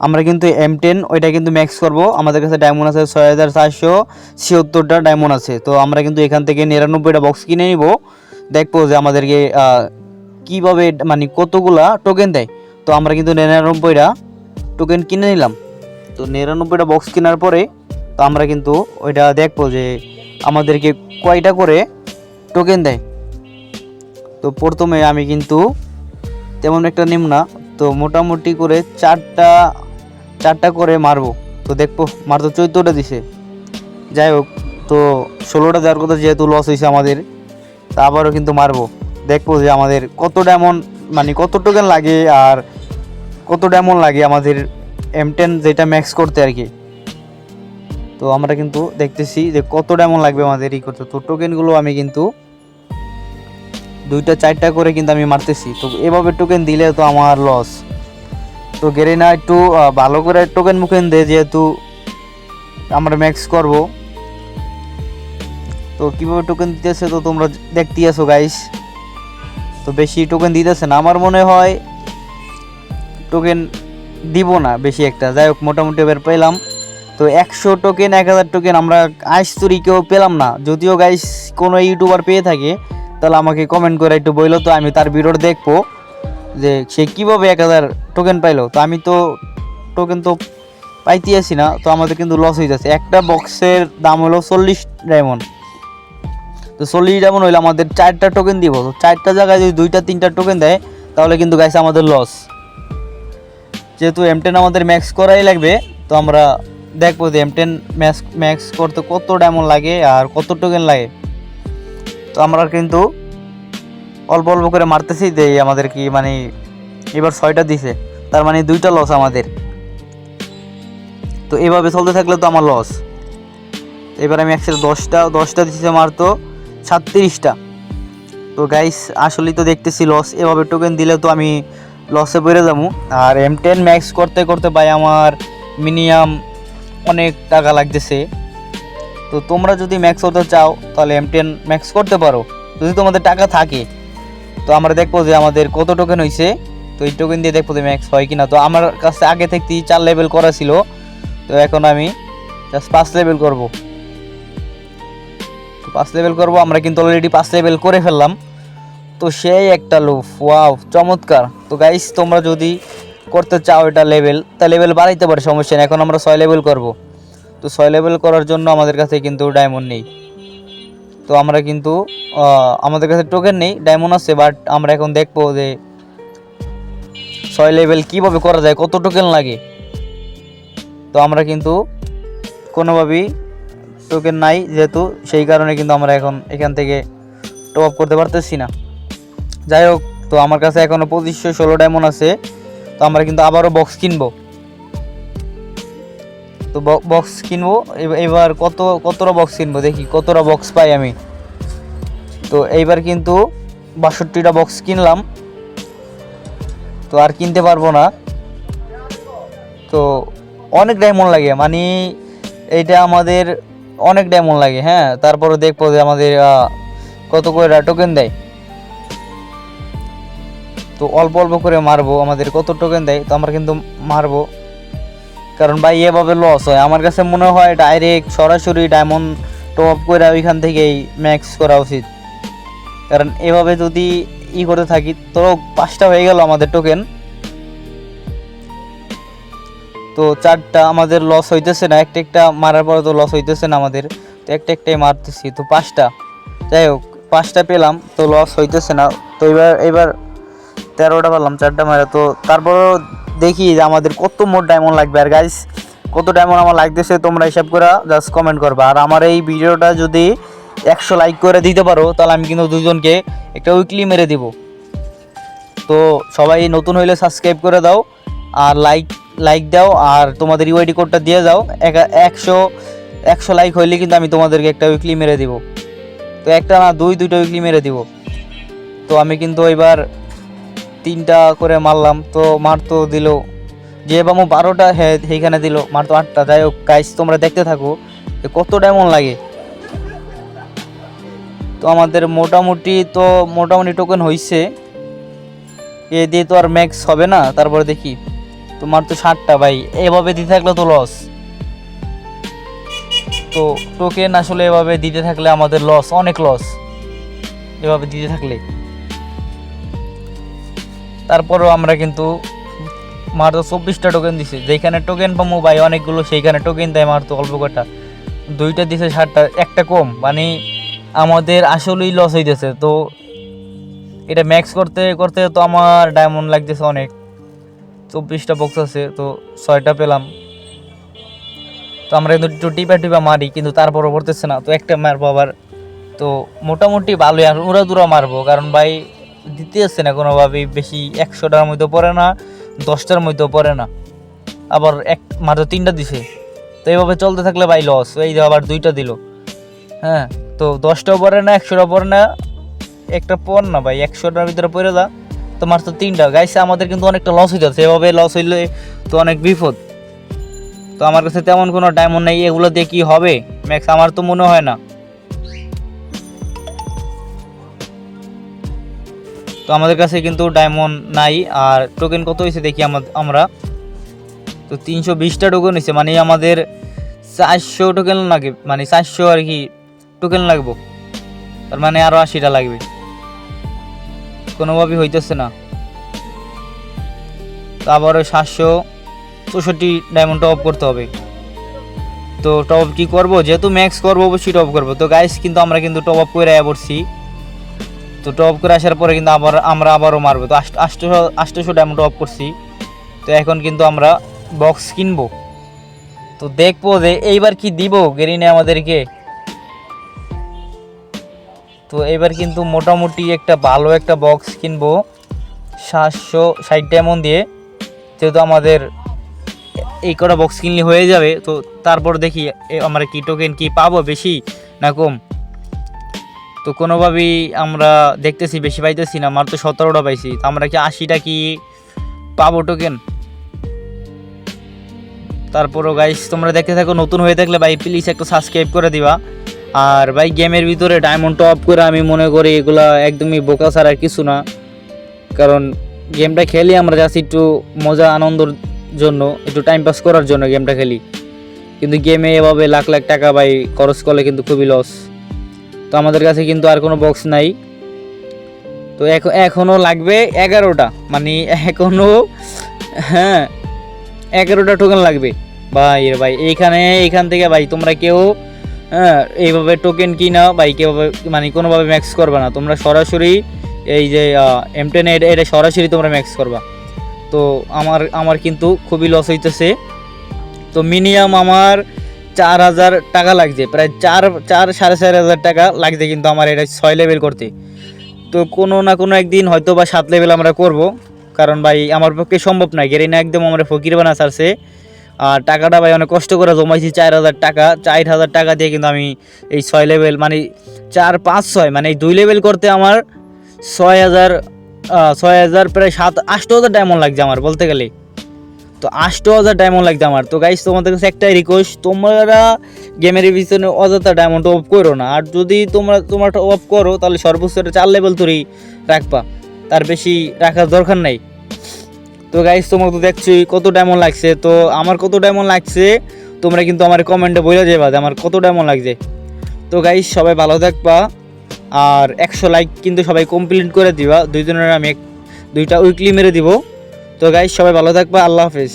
আমরা কিন্তু M ten ওইটা কিন্তু ম্যাক্স করব। আমাদের কাছে ডায়মন্ড আছে ছয় হাজার চারশো, ছিয়াত্তরটা ডায়মন্ড আছে। তো আমরা কিন্তু এখান থেকে নিরানব্বইটা বক্স কিনে নিব। দেখব যে আমাদেরকে কীভাবে মানে কতগুলা টোকেন দেয়। তো আমরা কিন্তু নিরানব্বইটা টোকেন কিনে নিলাম। তো নিরানব্বইটা বক্স কেনার পরে, তো আমরা কিন্তু ওইটা দেখব যে আমাদেরকে কয়টা করে টোকেন দেয়। তো প্রথমে আমি কিন্তু তেমন একটা নিম না। তো মোটামুটি করে চারটা চারটা করে মারবো। তো দেখব, মার তো চোদ্দোটা দিছে। যাই হোক, তো ষোলোটা দেওয়ার কথা যেহেতু লস হয়েছে আমাদের, তা আবারও কিন্তু মারবো। দেখব যে আমাদের কত ডায়মন্ড মানে কত টোকেন লাগে আর কত ডায়মন্ড লাগে আমাদের এম টেন যেটা ম্যাক্স করতে আর কি। তো আমরা কিন্তু দেখতেছি যে কত ডায়মন্ড লাগবে আমাদের ই করতে। তো টোকেনগুলো আমি কিন্তু দুইটা, চারটা করে কিন্তু আমি মারতেছি। তো এভাবে টোকেন দিলে তো আমার লস তো গেরিনা একটু ভালো করে টোকেন মুখেন দে যেহেতু আমরা ম্যাক্স করব। তো কীভাবে টোকেন দিতেছে তো তোমরা দেখতেই আছো গাইস তো বেশি টোকেন দিতেছে না। আমার মনে হয় টোকেন দিব না বেশি একটা। যাই হোক, মোটামুটি এবার পেলাম। তো একশো টোকেন এক হাজার টোকেন আমরা আইস তুরি কেউ পেলাম না। যদিও গাইস কোনো ইউটিউবার পেয়ে থাকে তাহলে আমাকে কমেন্ট করে একটু বলল তো, আমি তার ভিডিও দেখব যে সে কীভাবে এক হাজার টোকেন পাইলো। তো আমি তো টোকেন তো পাইতে আসি না, তো আমাদের কিন্তু লস হয়ে যাচ্ছে। একটা বক্সের দাম হলো চল্লিশ ডায়মন্ড। তো চল্লিশ ডায়মন্ড হইলে আমাদের চারটা টোকেন দিব। তো চারটা জায়গায় যদি দুইটা, তিনটা টোকেন দেয়, তাহলে কিন্তু গাইছে আমাদের লস যেহেতু এম টেন আমাদের ম্যাক্স করাই লাগবে, তো আমরা দেখব যে এম টেন ম্যাক্স ম্যাক্স করতে কত ডায়মন্ড লাগে আর কত টোকেন লাগে। তো আমরা কিন্তু অল্প অল্প করে মারতেছি যে আমাদের কি মানে এবার ছয়টা দিছে। তার মানে দুইটা লস আমাদের। তো এভাবে চলতে থাকলে তো আমার লস এবার আমি একসাথে দশটা দশটা দিচ্ছে মারতো সাতত্রিশটা। তো গাইস আসলেই তো দেখতেছি লস এভাবে টোকেন দিলে তো আমি লসে পড়ে যাব। আর এম টেন ম্যাক্স করতে করতে ভাই আমার মিনিমাম অনেক টাকা লাগতেছে। তো তোমরা যদি ম্যাক্স করতে চাও, তাহলে এম টেন ম্যাক্স করতে পারো। যদি তোমাদের টাকা থাকে, তো আমরা দেখব যে আমাদের কত টোকেন হয়েছে তো এই টোকেন দিয়ে দেখব যে ম্যাক্স হয় কিনা। তো আমার কাছে আগে থেকেই চার লেভেল করা ছিল। তো এখন আমি জাস্ট পাঁচ লেভেল করব। তো পাঁচ লেভেল করব, আমরা কিন্তু অলরেডি পাঁচ লেভেল করে ফেললাম। তো সেই একটা লুফ ওয়াও চমৎকার। তো গাইস তোমরা যদি করতে চাও এটা লেভেল তা লেভেল বাড়াইতে পারে, সমস্যা নেই। এখন আমরা ছয় লেভেল করব। তো ছয় লেভেল করার জন্য আমাদের কাছে কিন্তু ডায়মন্ড নেই। তো আমরা কিন্তু আমাদের কাছে টোকেন নেই ডায়মন্ড আছে বাট আমরা এখন দেখব যে ছয় লেভেল কীভাবে করা যায়, কত টোকেন লাগে। তো আমরা কিন্তু কোনোভাবেই টোকেন নাই যেহেতু, সেই কারণে কিন্তু আমরা এখন এখান থেকে টপ আপ করতে পারতেছি না। যাই হোক, তো আমার কাছে এখনও পঁচিশশো ষোলো ডায়মন্ড আছে, তো আমরা কিন্তু আবারও বক্স কিনবো। তো বক্স কিনবো। এব- এবার কত, কতটা বক্স কিনবো? দেখি, কতটা বক্স পাই আমি। তো এইবার কিন্তু বাষট্টিটা বক্স কিনলাম। তো আর কিনতে পারব না। তো অনেক ডায়মন্ড লাগে। মানে এইটা আমাদের অনেক ডায়মন্ড লাগে হ্যাঁ? তারপরে দেখব যে আমাদের কত করে টোকেন দেয়। তো অল্প অল্প করে মারবো। আমাদের কত টোকেন দেয়, তো আমরা কিন্তু মারবো। কারণ ভাই, এভাবে লস হয়। আমার কাছে মনে হয় ডাইরেক্ট সরাসরি ডায়মন্ড টপ করে ওইখান থেকেই ম্যাক্স করা উচিত। কারণ এভাবে যদি ই করতে থাকি, তো পাঁচটা হয়ে গেল আমাদের টোকেন তো চারটা আমাদের লস হইতেছে না, একটা একটা মারার পরে তো লস হইতেছে না আমাদের। তো একটা একটাই মারতেছি, তো পাঁচটা। যাই হোক, পাঁচটা পেলাম, তো লস হইতেছে না। তো এবার এবার তেরোটা পেলাম চারটা মারা। তো তারপরও দেখি যে আমাদের কত মোট ডায়মন্ড লাগবে। আর গাইস কত ডায়মন্ড আমার লাগতেছে তোমরা হিসাব করে জাস্ট কমেন্ট করবা। আর আমার এই ভিডিওটা যদি একশো লাইক করে দিতে পারো, তাহলে আমি কিন্তু দুজনকে একটা উইকলি মেরে দিব। তো সবাই নতুন হইলে সাবস্ক্রাইব করে দাও, আর লাইক লাইক দাও, আর তোমাদের ইউআইডি কোডটা দিয়ে যাও। একা- একশো একশো লাইক হইলে কিন্তু আমি তোমাদেরকে একটা উইকলি মেরে দিব। তো একটা না, দুই, দুইটা উইকলি মেরে দিব। তো আমি কিন্তু এবার তিনটা করে মারলাম, তো মার তো দিল। যে বামু বারোটা হ্যাঁ সেইখানে দিল, মার তো আটটা। যাই হোক কাজ তোমরা দেখতে থাকো যে কত ডায়মন্ড লাগে। তো আমাদের মোটামুটি তো, মোটামুটি টোকেন হয়েছে এ দিয়ে তো আর ম্যাক্স হবে না, তারপরে দেখি। তো তোমার তো ষাটটা, ভাই। এভাবে দিতে থাকলে তো লস তো টোকেন আসলে এভাবে দিতে থাকলে আমাদের লস অনেক লস এভাবে দিতে থাকলে। তারপরেও আমরা কিন্তু তো চব্বিশটা টোকেন দিছে। যেখানে টোকেন পাবো ভাই অনেকগুলো, সেইখানে টোকেন দেয় তো অল্প কটা দুইটা দিছে ষাটটা একটা কম। মানে আমাদের আসলেই লস হইতেছে। তো এটা ম্যাক্স করতে করতে তো আমার ডায়মন্ড লাগতেছে অনেক। চব্বিশটা বক্স আছে, তো ছয়টা পেলাম। তো আমরা কিন্তু একটু টিপা টিপা মারি, কিন্তু তারপরও পড়তেছে না। তো একটা মারবো আবার। তো মোটামুটি ভালোই, আর উড়া দুরা মারবো। কারণ ভাই দিতে আসছে না কোনোভাবেই বেশি একশোটার মধ্যে পড়ে না, দশটার মধ্যেও পড়ে না। আবার এক, মাত্র তিনটা দিছে। তো এইভাবে চলতে থাকলে ভাই লস এই আবার দুইটা দিল। হ্যাঁ তো দশটাও পড়ে না একশোটা পড়ে না, একটা পড় না ভাই, একশোটার ভিতরে পড়ে যা। তো মাত্র তিনটা। গাইছে আমাদের কিন্তু অনেকটা লস হয়ে যাচ্ছে এভাবে লস হইলে তো অনেক বিপদ। তো আমার কাছে তেমন কোনো ডায়মন্ড নেই। এগুলো দিয়ে কি হবে? ম্যাক্স আমার তো মনে হয় না। তো আমাদের কাছে কিন্তু ডায়মন্ড নাই, আর টোকেন কত হয়েছে দেখি আমরা। তো তিনশো বিশটা টোকেন হয়েছে মানে আমাদের চারশো টোকেন লাগে মানে চারশো আর কি টোকেন লাগবো। তার মানে আরও আশিটা লাগবে। কোনোভাবেই হইতেছে না। তো সাতশো চৌষট্টি ডায়মন্ড টপ করতে হবে। তো টপ কি করব? যেহেতু ম্যাক্স করব, অবশ্যই টপ করব। তো গাইস কিন্তু আমরা কিন্তু টপ আপ করে পড়ছি। তো টপ করে আসার পরে কিন্তু আবার আমরা আবারও মারবো। তো আষ্ট আষ্টশো আষ্টশো ডায়মন্ড টপ করছি। তো এখন কিন্তু আমরা বক্স কিনবো। তো দেখব যে এইবার কি দিব গেরিনে আমাদেরকে। তো এবার কিন্তু মোটামুটি একটা ভালো একটা বক্স কিনবো। সাতশো ষাট ডায়মন্ড দিয়ে। যেহেতু আমাদের এই কটা বক্স কিনলে হয়ে যাবে, তো তারপর দেখি আমরা কি টোকেন কি পাবো বেশি না কম। তো কোনোভাবেই আমরা দেখতেছি, বেশি পাইতেছি না আমার তো সতেরোটা পাইছি। তো আমরা কি আশিটা কি পাবো টোকেন তারপরও গাইস তোমরা দেখতে থাকো, নতুন হয়ে থাকলে ভাই প্লিজ একটু সাবস্ক্রাইব করে দিবা। আর ভাই গেমের ভিতরে ডায়মন্ড টপ করে আমি মনে করি এগুলা একদমই বোকা ছাড়া কিছু না। কারণ গেমটা খেলি আমরা জাস্ট একটু মজা, আনন্দর জন্য, একটু টাইম পাস করার জন্য গেমটা খেলি। কিন্তু গেমে এভাবে লাখ লাখ টাকা ভাই খরচ করলে কিন্তু খুবই লস তো আমাদের কাছে কিন্তু আর কোনো বক্স নাই। তো এখন এখনও লাগবে এগারোটা। মানে এখনও হ্যাঁ এগারোটা টোকেন লাগবে। ভাই রে ভাই, এইখানে, এইখান থেকে ভাই তোমরা কেউ হ্যাঁ এইভাবে টোকেন কিনা ভাই কেউ মানে কোনোভাবে ম্যাক্স করবে না। তোমরা সরাসরি এই যে এম টেন এটা সরাসরি তোমরা ম্যাক্স করবা। তো আমার আমার কিন্তু খুবই লস হইতেছে। তো মিনিমাম আমার চার হাজার টাকা লাগছে। প্রায় চার চার, সাড়ে চার হাজার টাকা লাগছে কিন্তু আমার এটা ছয় লেভেল করতে। তো কোনো না কোনো একদিন হয়তো বা সাত লেভেল আমরা করব। কারণ ভাই, আমার পক্ষে সম্ভব নয়। গেরিনা একদম আমরা ফকির বানা ছাড়ছে। আর টাকাটা ভাই অনেক কষ্ট করে জমাইছি চার হাজার টাকা। চার হাজার টাকা দিয়ে কিন্তু আমি এই ছয় লেভেল মানে চার, পাঁচ, ছয় মানে এই দুই লেভেল করতে আমার ছয় হাজার ছয় হাজার প্রায় সাত আষ্ট হাজার ডায়মন্ড লাগছে আমার বলতে গেলে। তো আষ্ট হাজার ডায়মন্ড লাগতো আমার। তো গাইস তোমাদের কাছে একটাই রিকোয়েস্ট তোমরা গেমের পিছনে অযথা ডায়মন্ড অফ করো না। আর যদি তোমরা তোমরা অফ করো, তাহলে সর্বোচ্চ চার লেভেল ধরেই রাখবা। তার বেশি রাখার দরকার নাই। তো গাইস তোমরা তো দেখছোই কত ডায়মন্ড লাগছে। তো আমার কত ডায়মন্ড লাগছে, তোমরা কিন্তু আমার কমেন্টে বলে যাবা যে আমার কত ডায়মন্ড লাগছে। তো গাইস সবাই ভালো থাকবা। আর একশো লাইক কিন্তু সবাই কমপ্লিট করে দিবা। দুইজনের আমি দুইটা উইকলি মেরে দিব। তো গাইস সবাই ভালো থাকবে আল্লাহ হাফেজ।